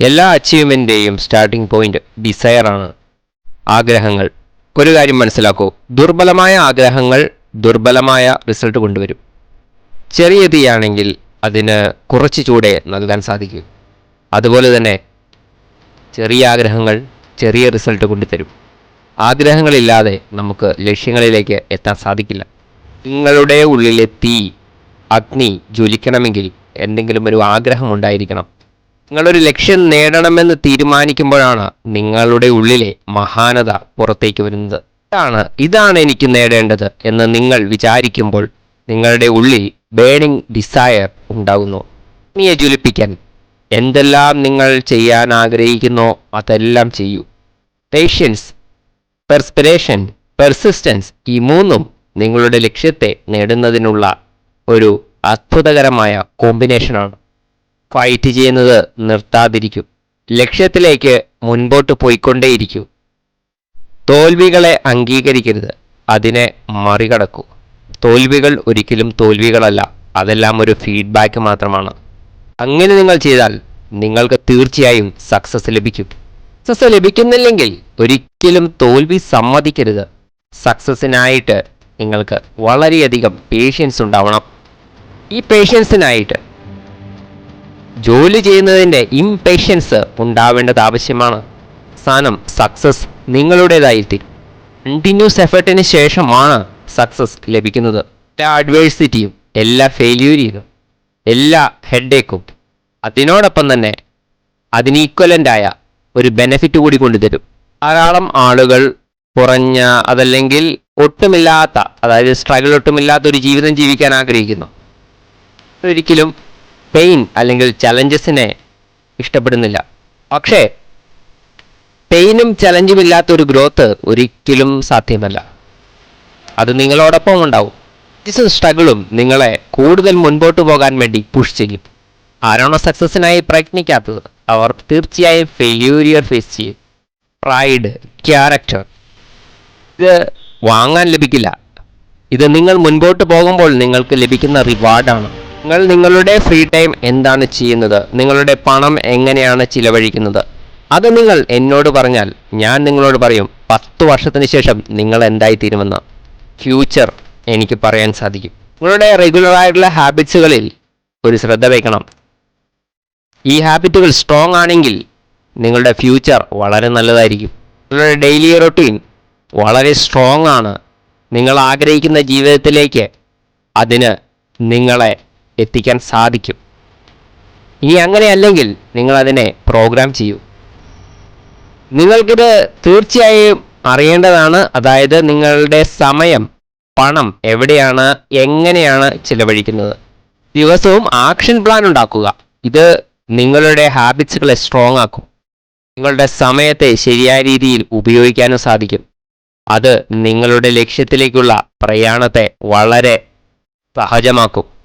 എല്ലാ അച്ചീവ്മെന്റിന്റെയും starting point ഡിസയറാണ് ആഗ്രഹങ്ങൾ. ഒരു കാര്യം മനസ്സിലാക്കൂ. ദുർബലമായ ആഗ്രഹങ്ങൾ ദുർബലമായ റിസൾട്ട് കൊണ്ടുവരും. ചെറിയ തീയാണെങ്കിൽ അതിന് കുറച്ച് ചൂടേ നൽകാൻ സാധിക്കൂ. അതുപോലെ തന്നെ ചെറിയ ആഗ്രഹങ്ങൾ ചെറിയ റിസൾട്ട് കൊണ്ടുതരും. ആഗ്രഹങ്ങളില്ലാതെ നമുക്ക് ലക്ഷ്യങ്ങളിലേക്ക് എത്താൻ സാധിക്കില്ല. നിങ്ങളുടെ ഉള്ളിലെ തീ അഗ്നി ജ്വലിക്കണമെങ്കിൽ എന്തെങ്കിലും ഒരു ആഗ്രഹം ഉണ്ടായിരിക്കണം. നിങ്ങളൊരു ലക്ഷ്യം നേടണമെന്ന് തീരുമാനിക്കുമ്പോഴാണ് നിങ്ങളുടെ ഉള്ളിലെ മഹാനത പുറത്തേക്ക് വരുന്നത്. ഇതാണ് ഇതാണ് എനിക്ക് നേടേണ്ടത് എന്ന് നിങ്ങൾ വിചാരിക്കുമ്പോൾ നിങ്ങളുടെ ഉള്ളിൽ ബേണിംഗ് ഡിസയർ ഉണ്ടാകുന്നു. നീയെ ജ്വലിപ്പിക്കാൻ എന്തെല്ലാം നിങ്ങൾ ചെയ്യാൻ ആഗ്രഹിക്കുന്നോ അതെല്ലാം ചെയ്യൂ. പേഷ്യൻസ് പെർസ്പിറേഷൻ പെർസിസ്റ്റൻസ് ഈ മൂന്നും നിങ്ങളുടെ ലക്ഷ്യത്തെ നേടുന്നതിനുള്ള ഒരു അത്ഭുതകരമായ കോമ്പിനേഷനാണ് ഫൈറ്റ് ചെയ്യുന്നത് നിർത്താതിരിക്കും. ലക്ഷ്യത്തിലേക്ക് മുൻപോട്ട് പോയിക്കൊണ്ടേയിരിക്കൂ. തോൽവികളെ അംഗീകരിക്കരുത്. അതിനെ മറികടക്കൂ. തോൽവികൾ ഒരിക്കലും തോൽവികളല്ല. അതെല്ലാം ഒരു ഫീഡ്ബാക്ക് മാത്രമാണ്. അങ്ങനെ നിങ്ങൾ ചെയ്താൽ നിങ്ങൾക്ക് തീർച്ചയായും സക്സസ് ലഭിക്കും. സക്സസ് ലഭിക്കുന്നില്ലെങ്കിൽ ഒരിക്കലും തോൽവി സമ്മതിക്കരുത്. സക്സസ്സിനായിട്ട് നിങ്ങൾക്ക് വളരെയധികം പേഷ്യൻസ് ഉണ്ടാവണം. ഈ പേഷ്യൻസിനായിട്ട് ജോലി ചെയ്യുന്നതിന്റെ ഇംപേഷ്യൻസ് ഉണ്ടാവേണ്ടത് ആവശ്യമാണ്. സാധനം സക്സസ് നിങ്ങളുടേതായിത്തീരും കണ്ടിന്യൂസ് എഫേർട്ടിന് ശേഷമാണ് സക്സസ് ലഭിക്കുന്നത്. എല്ലാ അഡ്വേഴ്സിറ്റിയും എല്ലാ ഫെയില്യൂരിയും എല്ലാ ഹെഡേക്കും അതിനോടൊപ്പം തന്നെ അതിന് ഈക്വലന്റായ ഒരു ബെനഫിറ്റ് കൂടി കൊണ്ടുതരും. ധാരാളം ആളുകൾ കുറഞ്ഞ അതല്ലെങ്കിൽ ഒട്ടുമില്ലാത്ത അതായത് സ്ട്രഗിൾ ഒട്ടുമില്ലാത്ത ഒരു ജീവിതം ജീവിക്കാൻ ആഗ്രഹിക്കുന്നു. ഒരിക്കലും പെയിൻ അല്ലെങ്കിൽ ചലഞ്ചസിനെ ഇഷ്ടപ്പെടുന്നില്ല. പക്ഷേ പെയിനും ചലഞ്ചും ഇല്ലാത്ത ഒരു ഗ്രോത്ത് ഒരിക്കലും സാധ്യമല്ല. അത് നിങ്ങളോടൊപ്പം ഉണ്ടാവും. ബിസിനസ് സ്ട്രഗിളും നിങ്ങളെ കൂടുതൽ മുൻപോട്ട് പോകാൻ വേണ്ടി പുഷ് ചെയ്യും. ആരാണോ സക്സസിനായി പ്രയത്നിക്കാത്തത് അവർ തീർച്ചയായും ഫെയ്യൂരിയർ ഫേസ് ചെയ്യും. പ്രൈഡ് ക്യാരക്ടർ ഇത് വാങ്ങാൻ ലഭിക്കില്ല. ഇത് നിങ്ങൾ മുൻപോട്ട് പോകുമ്പോൾ നിങ്ങൾക്ക് ലഭിക്കുന്ന റിവാർഡാണ് നിങ്ങൾ നിങ്ങളുടെ ഫ്രീ ടൈം എന്താണ് ചെയ്യുന്നത്? നിങ്ങളുടെ പണം എങ്ങനെയാണ് ചിലവഴിക്കുന്നത്? അത് നിങ്ങൾ എന്നോട് പറഞ്ഞാൽ ഞാൻ നിങ്ങളോട് പറയും പത്ത് വർഷത്തിന് ശേഷം നിങ്ങൾ എന്തായിത്തീരുമെന്ന് ഫ്യൂച്ചർ എനിക്ക് പറയാൻ സാധിക്കും. നിങ്ങളുടെ റെഗുലർ ആയിട്ടുള്ള ഹാബിറ്റ്സുകളിൽ ഒരു ശ്രദ്ധ വയ്ക്കണം ഈ ഹാബിറ്റുകൾ സ്ട്രോങ് ആണെങ്കിൽ നിങ്ങളുടെ ഫ്യൂച്ചർ വളരെ നല്ലതായിരിക്കും. നിങ്ങളുടെ ഡെയിലി റൊട്ടീൻ വളരെ സ്ട്രോങ് ആണ്. നിങ്ങൾ ആഗ്രഹിക്കുന്ന ജീവിതത്തിലേക്ക് അതിന് നിങ്ങളെ എത്തിക്കാൻ സാധിക്കും. ഇനി അങ്ങനെയല്ലെങ്കിൽ നിങ്ങളതിനെ പ്രോഗ്രാം ചെയ്യൂ. നിങ്ങൾക്കിത് തീർച്ചയായും അറിയേണ്ടതാണ്. അതായത് നിങ്ങളുടെ സമയം പണം എവിടെയാണ് എങ്ങനെയാണ് ചിലവഴിക്കുന്നത്. ദിവസവും ആക്ഷൻ പ്ലാൻ ഉണ്ടാക്കുക. ഇത് നിങ്ങളുടെ ഹാബിറ്റ്സുകളെ സ്ട്രോങ് ആക്കും. നിങ്ങളുടെ സമയത്തെ ശരിയായ രീതിയിൽ ഉപയോഗിക്കാനും സാധിക്കും. അത് നിങ്ങളുടെ ലക്ഷ്യത്തിലേക്കുള്ള പ്രയാണത്തെ വളരെ സഹജമാക്കും.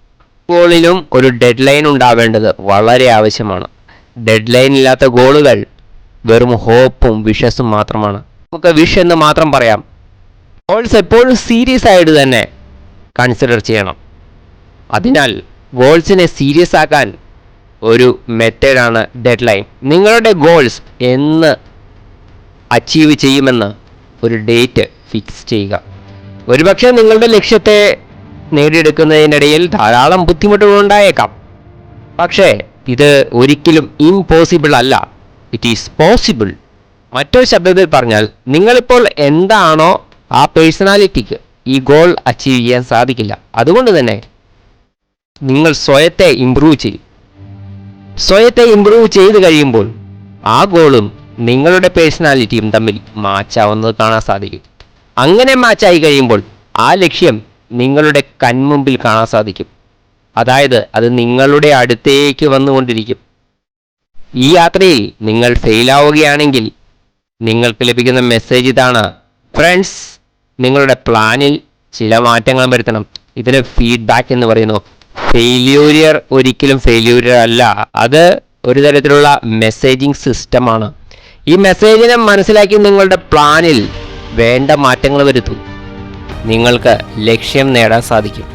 ഗോളിലും ഒരു ഡെഡ് ലൈൻ ഉണ്ടാവേണ്ടത് വളരെ ആവശ്യമാണ്. ഡെഡ് ലൈൻ ഇല്ലാത്ത ഗോളുകൾ വെറും ഹോപ്പും വിഷസും മാത്രമാണ്. നമുക്ക് വിഷ് എന്ന് മാത്രം പറയാം. ഗോൾസ് എപ്പോഴും സീരിയസ് ആയിട്ട് തന്നെ കൺസിഡർ ചെയ്യണം. അതിനാൽ ഗോൾസിനെ സീരിയസ് ആക്കാൻ ഒരു മെത്തേഡാണ് ഡെഡ് ലൈൻ നിങ്ങളുടെ ഗോൾസ് എന്ന് അച്ചീവ് ചെയ്യുമെന്ന് ഒരു ഡേറ്റ് ഫിക്സ് ചെയ്യുക. ഒരുപക്ഷെ നിങ്ങളുടെ ലക്ഷ്യത്തെ നേടിയെടുക്കുന്നതിനിടയിൽ ധാരാളം ബുദ്ധിമുട്ടുകൾ ഉണ്ടായേക്കാം പക്ഷേ ഇത് ഒരിക്കലും ഇംപോസിബിൾ അല്ല. ഇറ്റ് ഈസ് പോസിബിൾ മറ്റൊരു ശബ്ദത്തിൽ പറഞ്ഞാൽ നിങ്ങളിപ്പോൾ എന്താണോ ആ പേഴ്സണാലിറ്റിക്ക് ഈ ഗോൾ അച്ചീവ് ചെയ്യാൻ സാധിക്കില്ല. അതുകൊണ്ട് തന്നെ നിങ്ങൾ സ്വയത്തെ ഇമ്പ്രൂവ് ചെയ്യും. സ്വയത്തെ ഇമ്പ്രൂവ് ചെയ്ത് കഴിയുമ്പോൾ ആ ഗോളും നിങ്ങളുടെ പേഴ്സണാലിറ്റിയും തമ്മിൽ മാച്ചാവുന്നത് കാണാൻ സാധിക്കും. അങ്ങനെ മാച്ചായി കഴിയുമ്പോൾ ആ ലക്ഷ്യം നിങ്ങളുടെ കൺമുമ്പിൽ കാണാൻ സാധിക്കും. അതായത് അത് നിങ്ങളുടെ അടുത്തേക്ക് വന്നുകൊണ്ടിരിക്കും. ഈ യാത്രയിൽ നിങ്ങൾ ഫെയിലാവുകയാണെങ്കിൽ നിങ്ങൾക്ക് ലഭിക്കുന്ന മെസ്സേജ് ഇതാണ്. ഫ്രണ്ട്സ് നിങ്ങളുടെ പ്ലാനിൽ ചില മാറ്റങ്ങൾ വരുത്തണം. ഇതിന് ഫീഡ്ബാക്ക് എന്ന് പറയുന്നു. ഫെയില്യൂരിയർ ഒരിക്കലും ഫെയില്യൂരിയർ അല്ല. അത് ഒരു തരത്തിലുള്ള മെസ്സേജിങ് സിസ്റ്റമാണ് ഈ മെസ്സേജിനെ മനസ്സിലാക്കി നിങ്ങളുടെ പ്ലാനിൽ വേണ്ട മാറ്റങ്ങൾ വരുത്തൂ. നിങ്ങൾക്ക് ലക്ഷ്യം നേടാൻ സാധിക്കും.